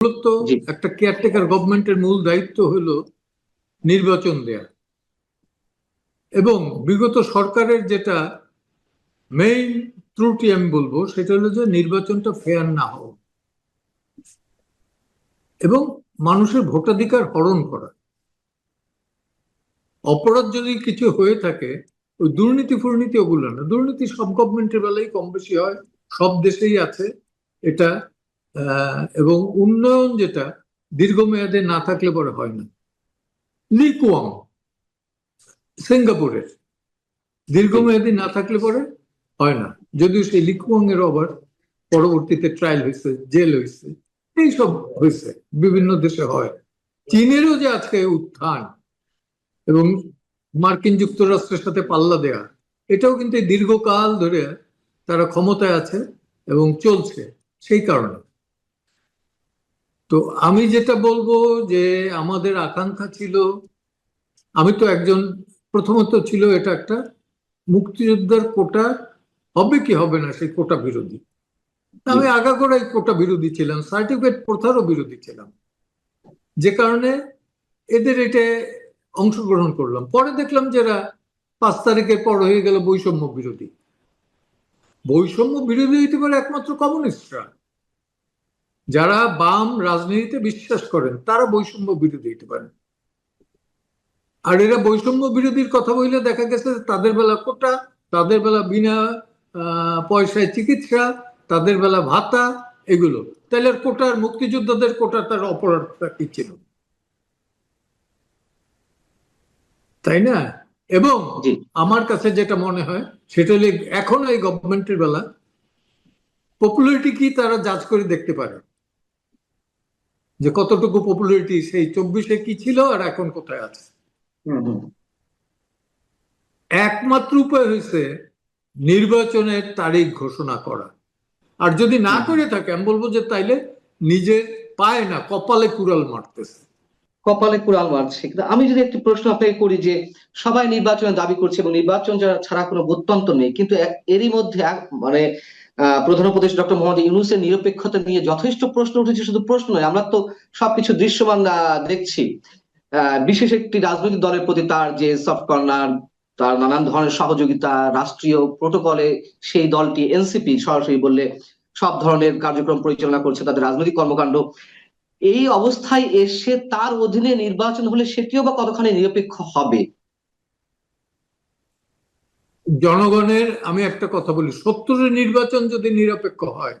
মূলত একটা কেয়ারটেকার গভর্নমেন্টের মূল দায়িত্ব হলো নির্বাচন দেয়া। এবং বিগত সরকারের যেটা মেইন ত্রুটি আমি বলব সেটা হলো যে নির্বাচনটা ফেয়ার না হওয়া। এবং মানুষের ভোটাধিকার হরণ করা। অপরাধ যদি কিছু হয়ে থাকে ওই দুর্নীতি ফুর্নীতি ওগুলো না। দুর্নীতি সব গভর্নমেন্টের বেলায় কম বেশি হয় সব দেশেই আছে। এটা এবং উন্নয়ন যেটা, দীর্ঘমেয়াদে না থাকলে পরে হয় না। লিকুয়াং সিঙ্গাপুরের। দীর্ঘমেয়াদী না থাকলে পরে হয় না। যদিও সেই লিকুয়াং এর আবার পরবর্তীতে ট্রায়াল হয়েছে জেল হয়েছে, এইসব হয়েছে, বিভিন্ন দেশে হয়। চীনেরও যে আজকে উত্থান এবং মার্কিন যুক্তরাষ্ট্রের সাথে পাল্লা দেয়া, এটাও কিন্তু দীর্ঘকাল ধরে তারা ক্ষমতায় আছে এবং চলছে, সেই কারণে। তো আমি যেটা বলব যে আমাদের আকাঙ্ক্ষা ছিল, আমি তো একজন, প্রথমত ছিল এটা একটা মুক্তিযোদ্ধার কোটা, হবে কি হবে না সেই কোটা বিরোধী। আমি আগাগোড়াই কোটা বিরোধী ছিলাম, সার্টিফিকেট প্রথারও বিরোধী ছিলাম। যে কারণে এদের এটা অংশগ্রহণ করলাম। পরে দেখলাম যে এরা পাঁচ তারিখের পর হয়ে গেল বৈষম্য বিরোধী। বৈষম্য বিরোধী হইতে পারে একমাত্র কমিউনিস্টরা। যারা বাম রাজনীতিতে বিশ্বাস করেন তারা বৈষম্য বিরোধী হইতে পারেন আর এরা বৈষম্য বিরোধীর কথা বললে দেখা গেছে যে তাদের বেলা কোটা তাদের বেলা বিনা পয়সায় চিকিৎসা তাদের বেলা ভাতা এগুলো। তাহলে কোটার মুক্তিযোদ্ধাদের কোটা তার অপরাধটা কি ছিল? তাই না? এবং আমার কাছে যেটা মনে হয় সেটা হলে এখন এই গভর্নমেন্টের বেলা পপুলারিটি কি তারা জাজ করে দেখতে পারে। যে কতটুকু পপুলারিটি সেই চব্বিশে কি ছিল আর এখন কোথায় আছে। একমাত্র উপায় হয়েছে নির্বাচনের তারিখ ঘোষণা করা। আর যদি না করে থাকে আমি বলব যে তাইলে নিজের পায় না কপালে কুড়াল মারতেছে। কপালে কুড়াল মারছে। কিন্তু আমি যদি একটি প্রশ্ন আপনাকে করি যে সবাই নির্বাচনের দাবি করছে এবং নির্বাচন ছাড়া কোনো গত্যন্ত নেই কিন্তু এরই মধ্যে মানে প্রধান উপদেষ্টা ডক্টর মোহাম্মদ ইউনুসের নিরপেক্ষতা নিয়ে যথেষ্ট প্রশ্ন উঠেছে, শুধু প্রশ্ন নয়, আমরা তো সবকিছু দৃশ্যমান দেখছি। বিশেষ একটি রাজনৈতিক দলের প্রতি তার যে সফট কর্নার তার নানান ধরনের সহযোগিতা, রাষ্ট্রীয় প্রোটোকলে সেই দলটি, এনসিপি সরাসরি বললে সব ধরনের কার্যক্রম পরিচালনা করছে তাদের রাজনৈতিক কর্মকাণ্ড। এই অবস্থায় এসে তার অধীনে নির্বাচন হলে সেটিও বা কতখানি নিরপেক্ষ হবে? জনগণের আমি একটা কথা বলি সত্তরের নির্বাচন যদি নিরপেক্ষ হয়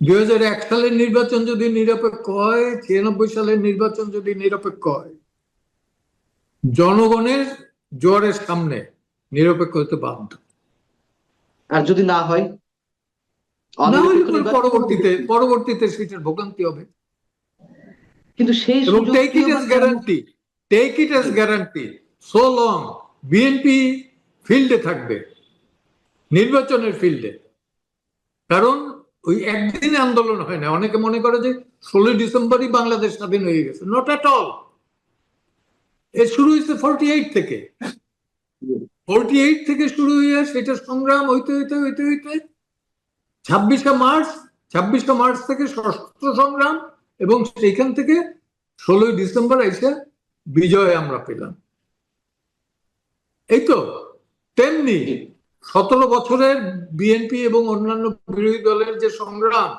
দুই হাজার এক সালের নির্বাচন যদি নিরপেক্ষ হয় ছিয়ানব্বই সালের নির্বাচন যদি নিরপেক্ষ হয় জনগণের জোয়ারের সামনে নিরপেক্ষ হতে বাধ্য। আর যদি না হয় পরবর্তীতে পরবর্তীতে সেটার ভোগান্তি হবে। কিন্তু সেই এবং take it as guarantee take it as guarantee so long BNP ফিল্ডে থাকবে, নির্বাচনের ফিল্ডে কারণ ওই একদিনে আন্দোলন হয় না। অনেকে মনে করে যে ষোলোই ডিসেম্বরই বাংলাদেশ স্বাধীন হয়ে গেছে। নট অ্যাট অল এ শুরু হয়েছে ফোরটি এইট থেকে। ফোরটি এইট থেকে শুরু হয়ে সেটা সংগ্রাম হইতে হইতে হইতে হইতে ছাব্বিশে মার্চ ছাব্বিশে মার্চ থেকে সশস্ত্র সংগ্রাম এবং সেইখান থেকে ষোলোই ডিসেম্বর এসে বিজয় আমরা পেলাম। এই তো তেমনি সতেরো বছরের বিএনপি এবং অন্যান্য বিরোধী দলের যে সংগ্রাম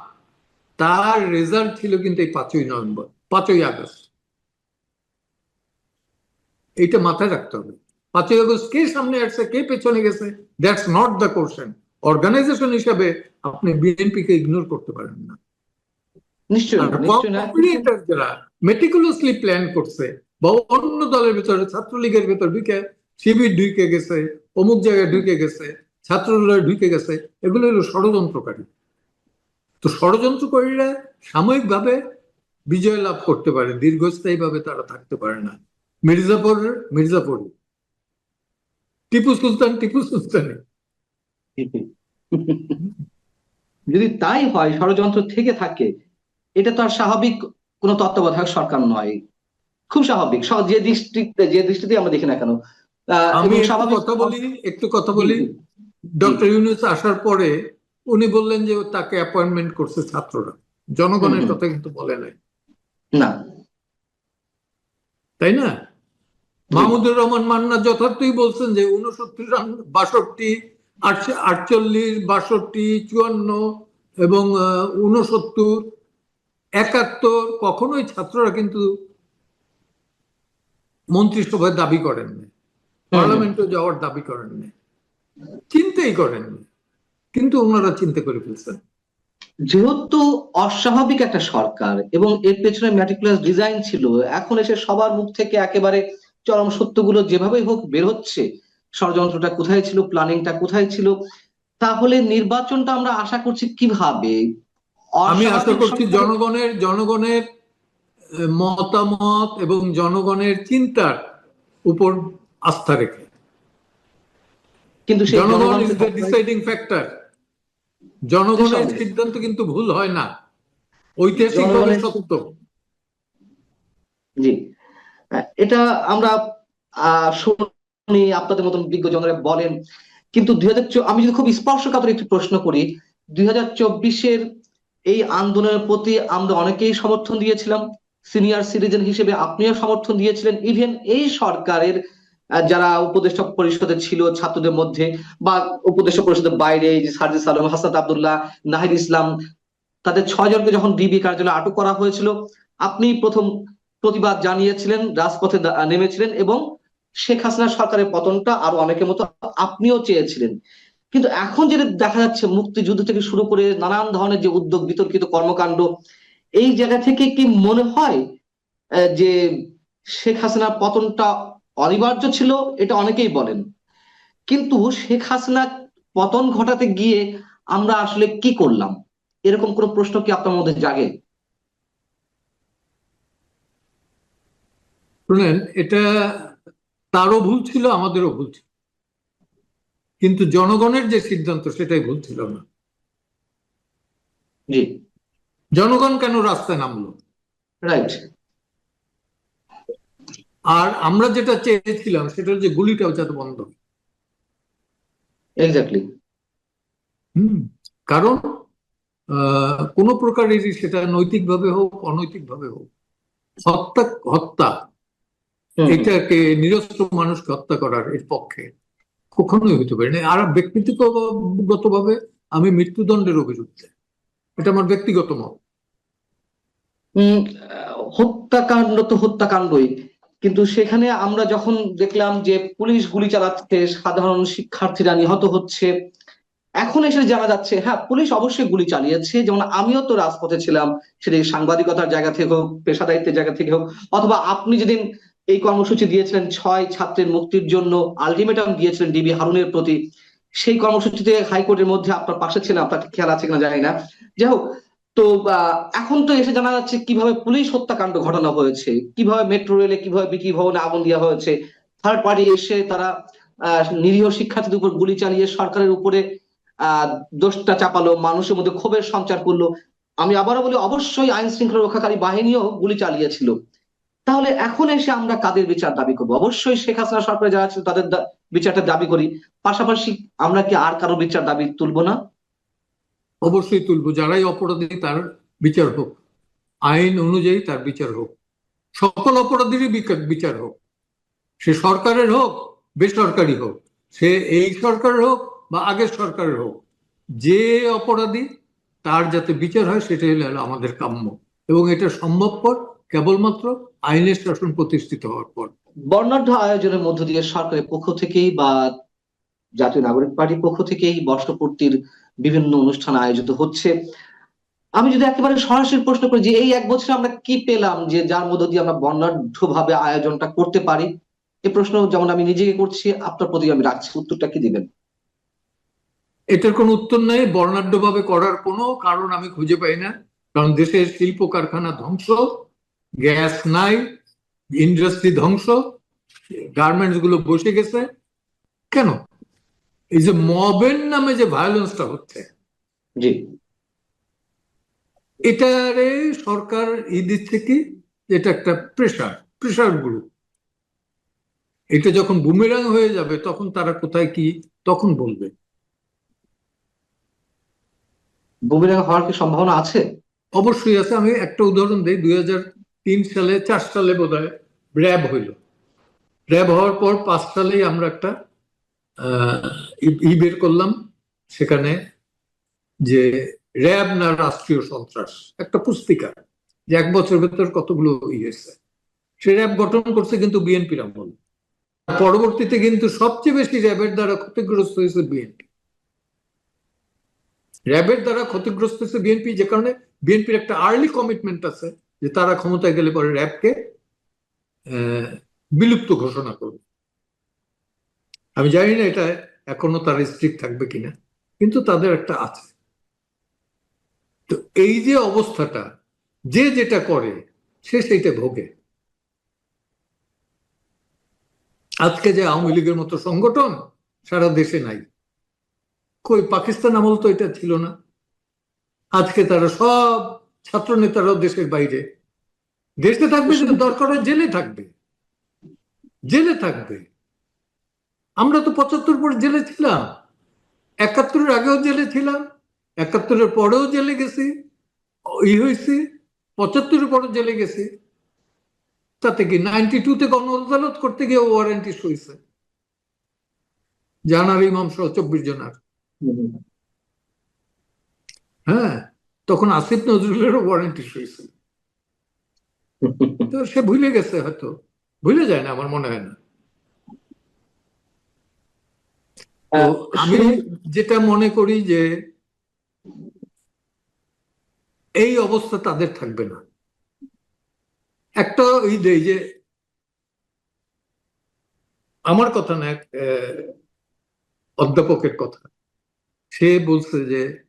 তার রেজাল্ট ছিল কিন্তু এই পাঁচই নভেম্বর পাঁচই আগস্ট। এইটা মাথায় রাখতে হবে। পাঁচই আগস্ট কে সামনে আসছে কে পেছনে গেছে that's not the question organization হিসাবে আপনি বিএনপি কে ইগনোর করতে পারেন না। নিশ্চয়ই যারা মেটিকুলাসলি প্ল্যান করছে বা অন্য দলের ভিতরে ছাত্রলীগের ভিতর ঢুকে শিবির ঢুকে গেছে, অমুক জায়গায় ঢুকে গেছে ছাত্ররা ঢুকে গেছে, এগুলো হলো ষড়যন্ত্রকারী। তো ষড়যন্ত্রকারীরা সাময়িকভাবে বিজয় লাভ করতে পারে দীর্ঘস্থায়ী ভাবে তারা থাকতে পারে না। মির্জাপুর মির্জাপুর। টিপু সুলতান, টিপু সুলতানি। যদি তাই হয়, ষড়যন্ত্র থেকে থাকে, এটা তো আর স্বাভাবিক কোনো তত্ত্বাবধায়ক সরকার নয়। খুব স্বাভাবিক। যে দৃষ্টিতে যে দৃষ্টিতে আমরা দেখি না কেন আমি কথা বলি একটু কথা বলি। ডক্টর ইউনুস আসার পরে উনি বললেন যে তাকে অ্যাপয়েন্টমেন্ট করছে ছাত্ররা। জনগণের। কথা কিন্তু বলে নাই। না। তাই না? মাহমুদুর রহমান মান্না যথার্থই বলছেন যে উনসত্তর বাষট্টি আটশ- আটচল্লিশ বাষট্টি চুয়ান্ন এবং উনসত্তর একাত্তর কখনোই ছাত্ররা কিন্তু মন্ত্রিসভায় দাবি করেননি। হুম হুম পার্লামেন্টে যাওয়ার দাবি করেননি। চিন্তাই করেননি। কিন্তু ওনারা চিন্তা করে ফেলছেন। যেহেতু অস্বাভাবিক একটা সরকার এবং এর পেছনে ম্যাটিকুলাস ডিজাইন ছিল এখন এসে সবার মুখ থেকে একেবারে চরম সত্যগুলো যেভাবেই হোক বের হচ্ছে ষড়যন্ত্রটা কোথায় ছিল প্ল্যানিংটা কোথায় ছিল তাহলে নির্বাচনটা আমরা আশা করছি কীভাবে? আমি আশা করছি জনগণের জনগণের মতামত এবং জনগণের চিন্তার উপর আস্থা রেখে। কিন্তু জনগণ ইজ দ্য ডিসাইডিং ফ্যাক্টর জনগণের সিদ্ধান্ত কিন্তু ভুল হয় না। ঐতিহাসিকভাবে সত্য। জি। এটা আমরা শুনি আপনাদের মতন বিজ্ঞজনরা বলেন। কিন্তু দুই হাজার আমি যদি খুব স্পর্শকাতর একটি প্রশ্ন করি দুই হাজার চব্বিশের এই আন্দোলনের প্রতি আমরা অনেকেই সমর্থন দিয়েছিলাম। সিনিয়র সিটিজেন হিসেবে আপনিও সমর্থন দিয়েছিলেন। ইভেন এই সরকারের যারা উপদেষ্টা পরিষদে ছিল, ছাত্রদের মধ্যে বা উপদেষ্টা পরিষদের বাইরে যে সার্জিস আলম, হাসান আব্দুল্লাহ, নাহিদ ইসলাম, তাদের ছয়জনকে যখন ডিবি কার্যালয়ে আটক করা হয়েছিল, আপনি প্রথম প্রতিবাদ জানিয়েছিলেন, রাজপথে নেমেছিলেন এবং শেখ হাসিনা সরকারের পতনটা আরও অনেকের মতো আপনিও চেয়েছিলেন। কিন্তু এখন যেটা দেখা যাচ্ছে, মুক্তিযুদ্ধ থেকে শুরু করে নানান ধরনের যে উদ্যোগ, বিতর্কিত কর্মকাণ্ড, এই জায়গা থেকে কি মনে হয় যে শেখ হাসিনার পতনটা অনিবার্য ছিল এটা অনেকেই বলেন। কিন্তু শেখ হাসিনা পতন ঘটাতে গিয়ে আমরা আসলে কি করলাম? এরকম কোন প্রশ্ন কি আপনার মধ্যে জাগে? শুনেন এটা তারও ভুল ছিল আমাদেরও ভুল ছিল। কিন্তু জনগণের যে সিদ্ধান্ত সেটাই ভুল ছিল না। জি। জনগণ কেন রাস্তায় নামলো? রাইট। আর আমরা যেটা চেয়েছিলাম সেটা হচ্ছে গুলিটাও যাতে বন্ধ। এক্স্যাক্টলি হুম কারণ আহ, কোনো প্রকারেরই সেটা নৈতিকভাবে হোক অনৈতিকভাবে হোক হত্যা হত্যা এটাকে নিরস্ত্র মানুষকে হত্যা করার এর পক্ষে কখনোই হতে পারে না। আর ব্যক্তিগতভাবে আমি মৃত্যুদণ্ডের অভিযুক্ত। এটা আমার ব্যক্তিগত মত। হত্যাকাণ্ড তো হত্যাকাণ্ডই। কিন্তু সেখানে আমরা যখন দেখলাম যে পুলিশ গুলি চালাচ্ছে, সাধারণ শিক্ষার্থীরা নিহত হচ্ছে, এখন এসে জানা যাচ্ছে হ্যাঁ পুলিশ অবশ্যই গুলি চালিয়েছে। যেমন আমিও তো রাজপথে ছিলাম, সেটা সাংবাদিকতার জায়গা থেকে হোক, পেশাদারিত্বের জায়গা থেকে হোক, অথবা আপনি যেদিন এই কর্মসূচি দিয়েছিলেন ছয় ছাত্রের মুক্তির জন্য, আলটিমেটাম দিয়েছিলেন ডিবি হারুনের প্রতি, সেই কর্মসূচিতে হাইকোর্টের মধ্যে আপনার পাশে ছিলেন, আপনার খেয়াল আছে কিনা জানি না। যাই হোক তো এখন তো এসে জানা যাচ্ছে কীভাবে পুলিশ হত্যাকাণ্ড ঘটানো হয়েছে, কীভাবে মেট্রো রেলে, কীভাবে বিক্রি ভবনে আগুন দেওয়া হয়েছে। থার্ড পার্টি এসে তারা নিরীহ শিক্ষার্থীদের উপর গুলি চালিয়ে সরকারের উপরে দোষটা চাপালো, মানুষের মধ্যে ক্ষোভের সঞ্চার করল। আমি আবারও বলি, অবশ্যই আইন শৃঙ্খলা রক্ষাকারী বাহিনীও গুলি চালিয়েছিল। তাহলে এখন এসে আমরা কাদের বিচার দাবি করব? অবশ্যই শেখ হাসিনা সরকারে যারা ছিল তাদের বিচারটা দাবি করি। পাশাপাশি আমরা কি আর কারও বিচার দাবি তুলবো না? অবশ্যই তুলবো, যারাই অপরাধী তার বিচার হোক। আইন অনুযায়ী তার বিচার হোক। সকল অপরাধীরই বিচার হোক। সে সরকারের হোক, বেসরকারি হোক, সে এই সরকারের হোক বা আগের সরকারের হোক, যে অপরাধী তার যাতে বিচার হয় সেটাই হলো আমাদের কাম্য। এবং এটা সম্ভবপর কেবলমাত্র আইনের শাসন প্রতিষ্ঠিত হওয়ার পর। বর্ণাঢ্য আয়োজনের মধ্য দিয়ে সরকারের পক্ষ থেকেই বা জাতীয় নাগরিক পার্টির পক্ষ থেকেই বর্ষপূর্তির বিভিন্ন অনুষ্ঠান আয়োজিত হচ্ছে। আমি যদি একেবারে সরাসরি প্রশ্ন করি যে এই এক বছরে আমরা কি পেলাম যে যার মধ্য দিয়ে আমরা বর্ণাঢ্য ভাবে আয়োজনটা করতে পারি? এ প্রশ্ন যেমন আমি নিজেকে করছি, আপনার প্রতি আমি রাখছি। উত্তরটা কি দিবেন? এটার কোনো উত্তর নেই। বর্ণাঢ্যভাবে করার কোনো কারণ আমি খুঁজে পাই না। কারণ দেশের শিল্প কারখানা ধ্বংস, গ্যাস নাই, ইন্ডাস্ট্রি ধ্বংস গার্মেন্টসগুলো বসে গেছে। কেন? এই যে মবের নামে যে ভায়োলেন্সটা হচ্ছে জি। এটারে সরকার ই দিচ্ছে কি? এটা একটা প্রেশার প্রেশার গ্রুপ এটা যখন বুমেরাং হয়ে যাবে তখন তারা কোথায় কি তখন বলবে। বুমেরাং হওয়ার কি সম্ভাবনা আছে? অবশ্যই আছে। আমি একটা উদাহরণ দিই। দুই তিন সালে চার সালে বোধ হয় র্যাব হইল। র্যাব হওয়ার পর পাঁচ সালেই আমরা একটা ই- বের করলাম সেখানে যে র্যাব না রাষ্ট্রীয় সন্ত্রাস, একটা পুস্তিকা যে এক বছর ভেতর কতগুলো ই হয়েছে। সে র্যাব গঠন করছে কিন্তু বিএনপির আমল। পরবর্তীতে কিন্তু সবচেয়ে বেশি র্যাবের দ্বারা ক্ষতিগ্রস্ত হয়েছে বিএনপি। র্যাবের দ্বারা ক্ষতিগ্রস্ত হয়েছে বিএনপি যে কারণে বিএনপির একটা আর্লি কমিটমেন্ট আছে যে তারা ক্ষমতায় গেলে পরে র্যাবকে বিলুপ্ত ঘোষণা করবে। আমি জানি না এটা এখনও তার স্ট্রিক্ট থাকবে কিনা, কিন্তু তাদের একটা আছে। তো এই যে অবস্থাটা, যে যেটা করে, সে সেইটা ভোগে। আজকে যে আওয়ামী লীগের মতো সংগঠন সারা দেশে নাই, কই পাকিস্তান আমল তো এটা ছিল না। আজকে তারা সব ছাত্র নেতারাও দেশের বাইরে। দেশে থাকবে যেটা দরকার জেলে থাকবে। জেলে থাকবে। আমরা তো পঁচাত্তর পরে জেলে ছিলাম। একাত্তরের আগেও জেলে ছিলাম, একাত্তরের পরেও জেলে গেছি, ই হয়েছি, পঁচাত্তরের পরে জেলে গেছি। তাতে কি নাইনটি টুতে গণ আদালত করতে গিয়ে ওয়ারেন্টি সইছে জানার ইমাম সহ চব্বিশ জনার। হ্যাঁ তখন আসিফ নজরুলেরও ওয়ারেন্টি সইছিল তো সে ভুলে গেছে হয়তো। ভুলে যায় না, আমার মনে হয় না তো আহ, আমি যেটা মনে করি যে এই অবস্থা তাদের থাকবে না। একটা এই দেই যে আমার কথা না এক অধ্যাপকের কথা। সে বলছে যে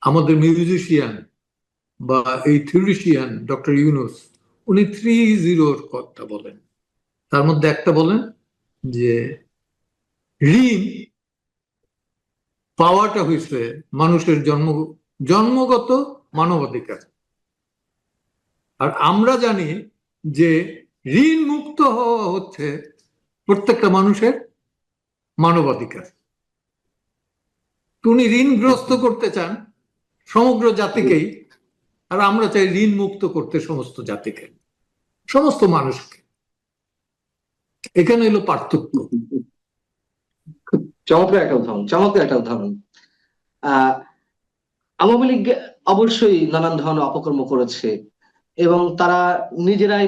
আমাদের মিউজিশিয়ান বা এই থিওরিশিয়ান ডক্টর ইউনুস উনি থ্রি জিরোর কথা বলেন। তার মধ্যে একটা বলেন যে ঋণ পাওয়াটা হয়েছে মানুষের জন্ম, জন্মগত মানবাধিকার। আর আমরা জানি যে ঋণ মুক্ত হওয়া হচ্ছে প্রত্যেকটা মানুষের মানবাধিকার। তো উনি ঋণগ্রস্ত করতে চান সমগ্র জাতিকেই, আর আমরা চাই ঋণ মুক্ত করতে সমস্ত জাতিকে, সমস্ত মানুষকে। এখানে এলো পার্থক্য। চমৎকার একটা উদাহরণ চমৎকার একটা উদাহরণ আওয়ামী লীগ অবশ্যই নানান ধরনের অপকর্ম করেছে এবং তারা নিজেরাই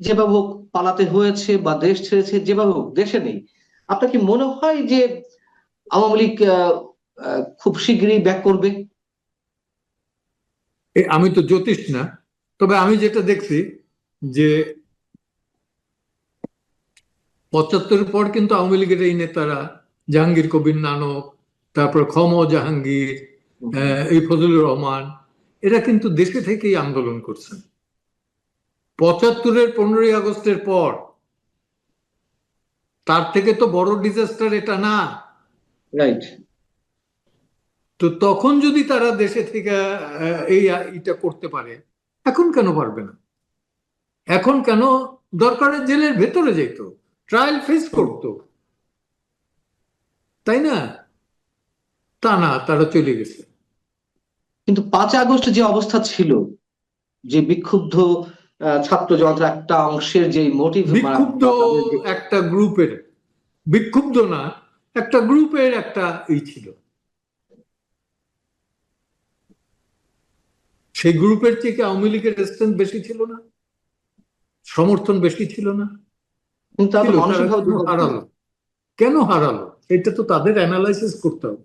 যেভাবে হোক পালাতে হয়েছে বা দেশ ছেড়েছে, যেভাবে হোক, দেশে নেই। আপনার কি মনে হয় যে আওয়ামী লীগ খুব শীঘ্রই ব্যাক করবে? আমি তো জ্যোতিষ না, তবে আমি যেটা দেখছি যে পঁচাত্তরের পর কিন্তু আওয়ামী লীগের এই নেতারা জাহাঙ্গীর কবির নানক তারপর ক্ষম জাহাঙ্গীর এই ফজলুর রহমান এরা কিন্তু দেশে থেকেই আন্দোলন করছেন। পঁচাত্তরের পনেরোই আগস্টের পর তার থেকে তো বড় ডিজাস্টার এটা না। রাইট তো তখন যদি তারা দেশে থেকে এই এটা করতে পারে এখন কেন পারবে না? এখন কেন দরকারের জেলের ভেতরে যেত ট্রায়াল ফেস করতো তাই না? তা না তারা চলে গেছে। কিন্তু পাঁচ আগস্ট যে অবস্থা ছিল যে বিক্ষুব্ধ ছাত্র জনতার একটা অংশের যে মোটিভ বিক্ষুব্ধ একটা গ্রুপের বিক্ষুব্ধ না একটা গ্রুপের একটা ই ছিল। সেই গ্রুপের থেকে আওয়ামী লীগের রেসপন্স বেশি ছিল না সমর্থন বেশি ছিল না। কিন্তু তারা তো ছিল, তারা মানসিকভাবে কেন হারালো? এটা তো তাদের অ্যানালাইসিস করতে হবে।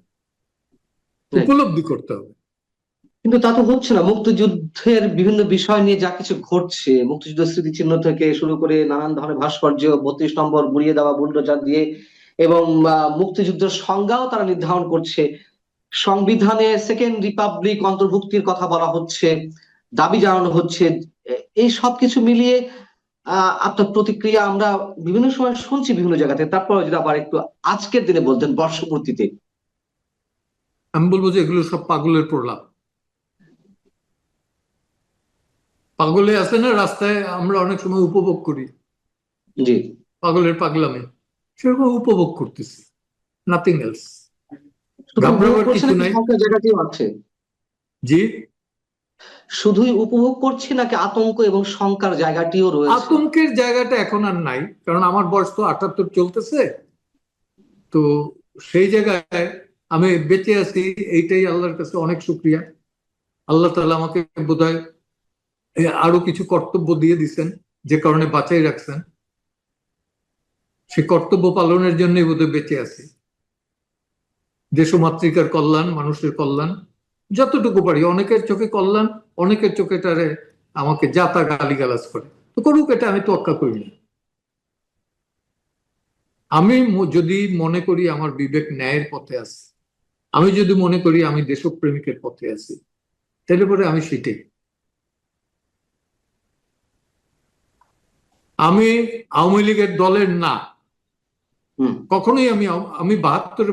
উপলব্ধি করতে হবে। কিন্তু তা তো হচ্ছে না। মুক্তিযুদ্ধের বিভিন্ন বিষয় নিয়ে যা কিছু ঘটছে মুক্তিযুদ্ধ স্মৃতিচিহ্ন থেকে শুরু করে নানান ধরনের ভাস্কর্য বত্রিশ নম্বর গুড়িয়ে দেওয়া বুলডোজার দিয়ে এবং মুক্তিযুদ্ধের সংজ্ঞাও তারা নির্ধারণ করছে। সংবিধানে সেকেন্ড রিপাবলিক অন্তর্ভুক্তির কথা বলা হচ্ছে দাবি জানানো হচ্ছে এই সব কিছু মিলিয়ে আপনার প্রতিক্রিয়া আমরা বিভিন্ন সময় শুনছি বিভিন্ন জায়গাতে। তারপরে যদি আবার একটু আজকের দিনে বলতেন বর্ষপূর্তিতে। আমি বলব যে এগুলো সব পাগলের প্রলাপ। পাগলে আছে না রাস্তায় আমরা অনেক সময় উপভোগ করি। জি। পাগলের পাগলামে। সেরকম উপভোগ করতেছি। নাথিং এলস শুধু ঘাবড়াবার কিছু নাই। আছে? জি। শুধুই উপভোগ করছি নাকি আতঙ্ক এবং শঙ্কার জায়গাটিও রয়েছে? আতঙ্কের জায়গাটা এখন আর নাই কারণ আমার বয়স তো আটাত্তর চলতেছে। তো সেই জায়গায় আমি বেঁচে আছি এইটাই আল্লাহর কাছে অনেক শুক্রিয়া। আল্লাহ তাআলা আমাকে বোধহয় এ, আরও কিছু কর্তব্য দিয়ে দিছেন যে কারণে বাঁচাই রাখছেন। সে কর্তব্য পালনের জন্যই বোধহয় বেঁচে আছি। দেশমাতৃকার কল্যাণ মানুষের কল্যাণ যতটুকু পারি অনেকের চোখে কল্যাণ অনেকের চোখে তারে আমাকে যাতা গালিগালাজ করে। তো করুক এটা আমি তোয়াক্কা করি না। আমি যদি মনে করি আমার বিবেক ন্যায়ের পথে আছে আমি যদি মনে করি আমি দেশপ্রেমিকের পথে আছি তাহলে পরে আমি সেটাই। আমি আওয়ামী লীগের দলের না। হুম। কখনোই আমি আমি বাহাত্তর